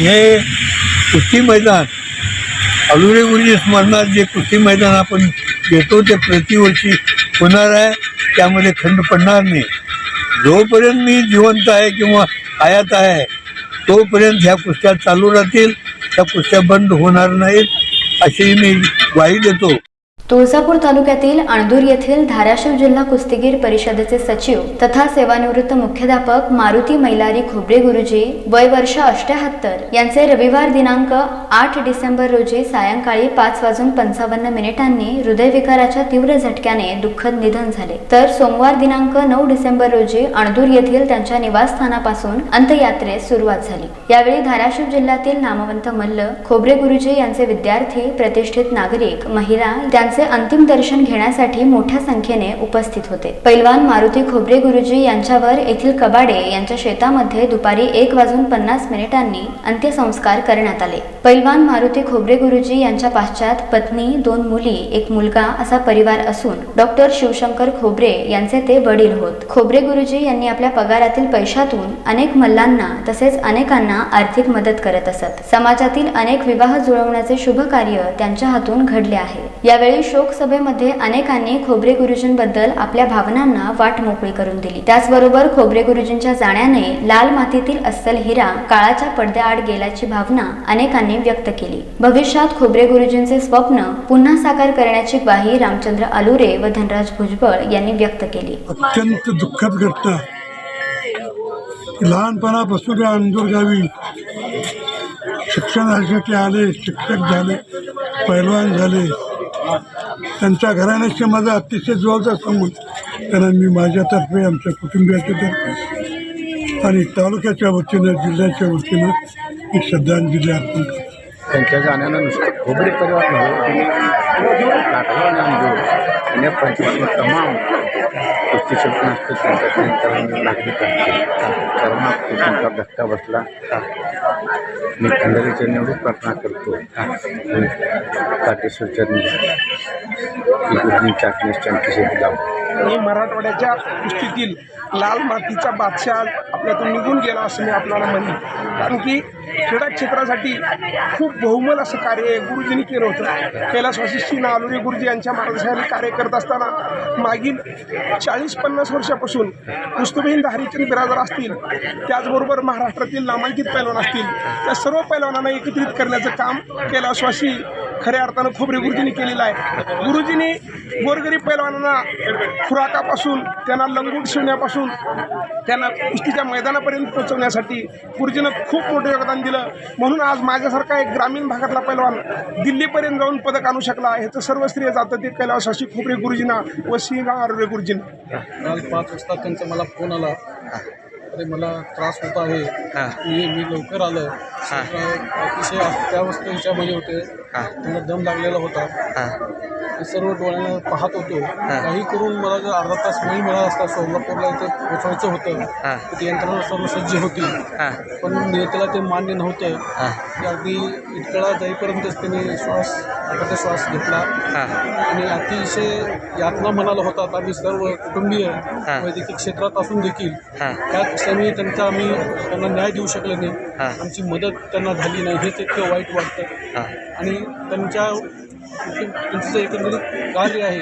हे कुस्ती मैदान अलुरे गुरुजी स्मरणात जे कुस्ती मैदान आपण घेतो ते प्रतिवर्षी होणार आहे. त्यामध्ये खंड पडणार नाही. जोपर्यंत मी जिवंत आहे किंवा आयात आहे तोपर्यंत ह्या कुस्त्या चालू राहतील. त्या कुस्त्या बंद होणार नाहीत अशी मी ग्वाही देतो. तुळजापूर तालुक्यातील अणदूर येथील धाराशिव जिल्हा कुस्तीगीर परिषदेचे सचिव तथा सेवानिवृत्त मुख्याध्यापक मारुती मैलारी खोबरे गुरुजी वय वर्ष अष्ट्याहत्तर यांचे रविवार दिनांक आठ डिसेंबर रोजी सायंकाळी पाच वाजून पंचावन्न मिनिटांनी हृदयविकाराच्या तीव्र झटक्याने दुःखद निधन झाले. तर सोमवार दिनांक नऊ डिसेंबर रोजी अणदूर येथील त्यांच्या निवासस्थानापासून अंत्ययात्रेस सुरुवात झाली. यावेळी धाराशिव जिल्ह्यातील नामवंत मल्ल खोबरे गुरुजी यांचे विद्यार्थी प्रतिष्ठित नागरिक महिला त्यांचे अंतिम दर्शन घेण्यासाठी मोठ्या संख्येने उपस्थित होते. पैलवान मारुती खोबरे गुरुजी यांच्यावर येथील कबाडे यांच्या शेतामध्ये दुपारी एक वाजून पन्नास मिनिटांनी अंत्यसंस्कार करण्यात आले. पैलवान मारुती खोबरे गुरुजी यांच्या पाश्चात पत्नी दोन मुली एक मुलगा असा परिवार असून डॉक्टर शिवशंकर खोबरे यांचे ते वडील होत. खोबरे गुरुजी यांनी आपल्या पगारातील पैशातून अनेक मल्लांना तसेच अनेकांना आर्थिक मदत करत असत. समाजातील अनेक विवाह जुळवण्याचे शुभ कार्य त्यांच्या हातून घडले आहे. यावेळी शोकसभेमध्ये अनेकांनी खोबरे गुरुजींबद्दल आपल्या भावनांना वाट मोकळी करून दिली. त्याचबरोबर खोबरे गुरुजींच्या जाण्याने लाल मातीतील अस्सल हिरा काळाच्या पडद्याआड गेल्याची भावना अनेकांनी व्यक्त केली. भविष्यात खोबरे गुरुजींचे स्वप्न पुन्हा साकार करण्याची ग्वाही रामचंद्र आलुरे व धनराज भुजबळ यांनी व्यक्त केली. अत्यंत दुःखद घटना लहानपणापासून अंजूर गावी शिक्षणासाठी आले शिक्षक झाले पैलवान झाले. त्यांच्या घराण्याशी माझा अतिशय जवळचा संबंध त्यांना मी माझ्यातर्फे आमच्या कुटुंबियाच्या तर्फे आणि तालुक्याच्या वतीनं जिल्ह्याच्या वतीनं मी श्रद्धांजली अर्पण करतो. त्यांच्या जाण्यानं नुसतं खोबरी परिवार नव्हे काठवा आणि या तमाम कुस्ती क्षेत्र असतं त्यांच्या नागरिक त्यांना खूप मोठा धक्का बसला. मी खंडरीच्या निवडून प्रार्थना करतो. काटेश्वर निवडून की गुरुजींच्या आत्मेस त्यांची मराठवाड्याच्या कुस्तीतील लाल मातीचा बादशाह आपल्यातून निघून गेला असं मी आपल्याला म्हणेन. कारण की क्रीडा क्षेत्रासाठी खूप बहुमल असं कार्य गुरुजींनी केलं होतं. कैलासवासी श्री नालुरे गुरुजी यांच्या मार्गदर्शनाने कार्य करत असताना मागील चाळीस पन्नास वर्षापासून कुस्तुबहीन हरिचंद बिराजदार असतील त्याचबरोबर महाराष्ट्रातील नामांकित पैलवान असतील त्या सर्व पैलवानांना एकत्रित करण्याचं काम कैलासवासी खऱ्या अर्थानं खोबरे गुरुजींनी केलेलं आहे. गुरुजींनी गोरगरीब पैलवानांना खुराकापासून त्यांना लंगूट शिवण्यापासून त्यांना कुस्तीच्या मैदानापर्यंत पोहोचवण्यासाठी गुरुजीनं खूप मोठं योगदान दिलं. म्हणून आज माझ्यासारखा एक ग्रामीण भागातला पैलवान दिल्लीपर्यंत जाऊन पदक आणू शकला ह्याचं सर्व श्रेय जातं ते कैलासवासी खोबरे गुरुजींना व सिंह आरोग्य गुरुजींना. काल पाच वाजता त्यांचा मला फोन आला. अरे मला त्रास होत आहे. मी मी लवकर आलं. अतिशय अवस्था ह्याच्यामध्ये होते. त्यांना दम लागलेला होता. ते सर्व डोळ्यानं पाहत होतो. काही करून मला जर अर्धा तास नाही मिळाला असता सोलापूरला इथे पोचवायचं होतं तर ती यंत्रणा सर्व सज्ज होती. पण नेत्याला ते मान्य नव्हतं. ते अगदी इटकळा जाईपर्यंतच त्यांनी श्वास आता श्वास घेतला. आणि अतिशय यातना म्हणाला होता. आता आम्ही सर्व कुटुंबीय वैद्यकीय क्षेत्रात असून देखील त्या क्षणी त्यांचा आम्ही त्यांना न्याय देऊ शकले नाही. आमची मदत त्यांना झाली नाही हेच इतकं वाईट वाटतं. आणि त्यांच्या त्यांचं जे एकंदरीत कार्य आहे.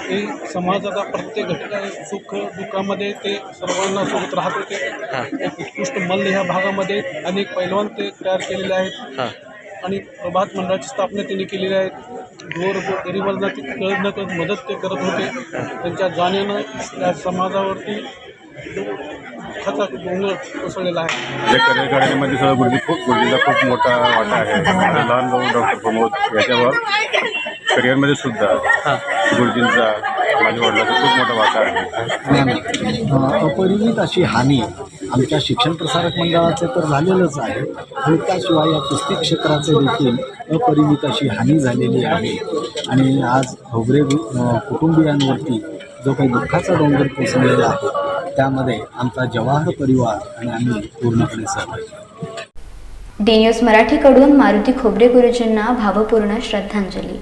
ते समाजाचा प्रत्येक घटका सुख दुःखामध्ये ते सर्वांना सोबत राहत होते एक उत्कृष्ट मल्ल ह्या भागामध्ये अनेक पैलवान ते तयार केलेले आहेत. आणि प्रभात मंडळाची स्थापना त्यांनी केलेली आहे. गोर गरिबांना ते कळत न कळत मदत ते करत होते. त्यांच्या जाण्यानं त्या समाजावरती दुःखाचा डोंगर कोसळलेला आहे. या करिअरमध्ये सुद्धा गुरुजी खूप गुरुजीचा खूप मोठा वाटा आहे. लहान भाऊ डॉक्टर प्रमोद याच्यावर करिअरमध्ये सुद्धा गुरुजींचा माझ्या वडिलांचा खूप मोठा वाटा आहे. अपरिमित अशी हानी आमच्या शिक्षण प्रसारक मंडळाचे तर झालेलंच आहे. आणि त्याशिवाय या कुस्ती क्षेत्राचे देखील अपरिमित अशी हानी झालेली आहे. आणि आज अ, कुटुंबियांवरती जो काही दुःखाचा डोंगर कोसळलेला आहे त्यामध्ये आमचा जवाहर परिवार आणि आम्ही पूर्णपणे सहभागी. डी न्यूज मराठीकडून मारुती खोबरे गुरुजींना भावपूर्ण श्रद्धांजली.